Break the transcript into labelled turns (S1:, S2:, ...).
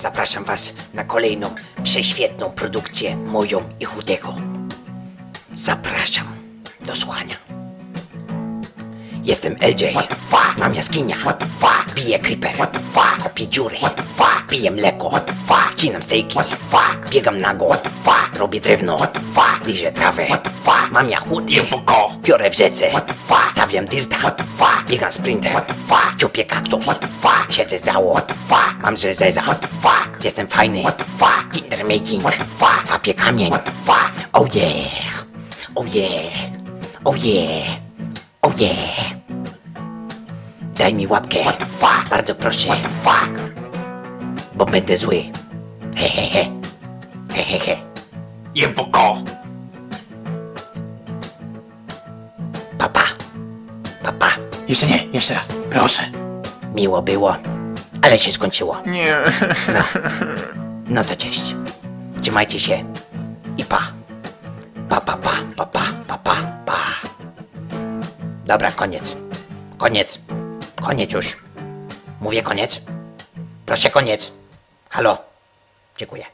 S1: Zapraszam Was na kolejną prześwietną produkcję moją i Chudego. Zapraszam do słuchania. Jestem LJ. What the fuck? Mam jaskinia. What the fuck? Biję creeper. What the fuck? Kopię dziury. What the fuck? Piję mleko. What the fuck? Cinam stejki. What the fuck? Biegam nago. What the fuck? Robię drewno. What the fuck? Liżę trawę. What the fuck? Mam jachudy. Jewoko. Piorę w rzece. What the fuck? Stawiam dirta. What the fuck? Biegam sprinter. What the fuck? Ciupię kaktus. What the fuck? Siedzę zało. What the fuck? Mam zeza. What the fuck? Jestem fajny. What the fuck? Kinder making. What the fuck? Wapię kamień. What the fuck? Oh yeah. Oh yeah. Oh yeah. Yeah. Daj mi łapkę. What the fuck? Bardzo proszę. What the fuck? Bo będę zły. Hehehe. Hehehe. Jewoko. Papa. Papa.
S2: Jeszcze nie, jeszcze raz, proszę.
S1: Miło było, ale się skończyło.
S2: Nie.
S1: No. No to cześć. Trzymajcie się. I pa, pa, pa, pa, Dobra, koniec. Koniec. Koniec już. Mówię koniec. Proszę koniec. Halo. Dziękuję.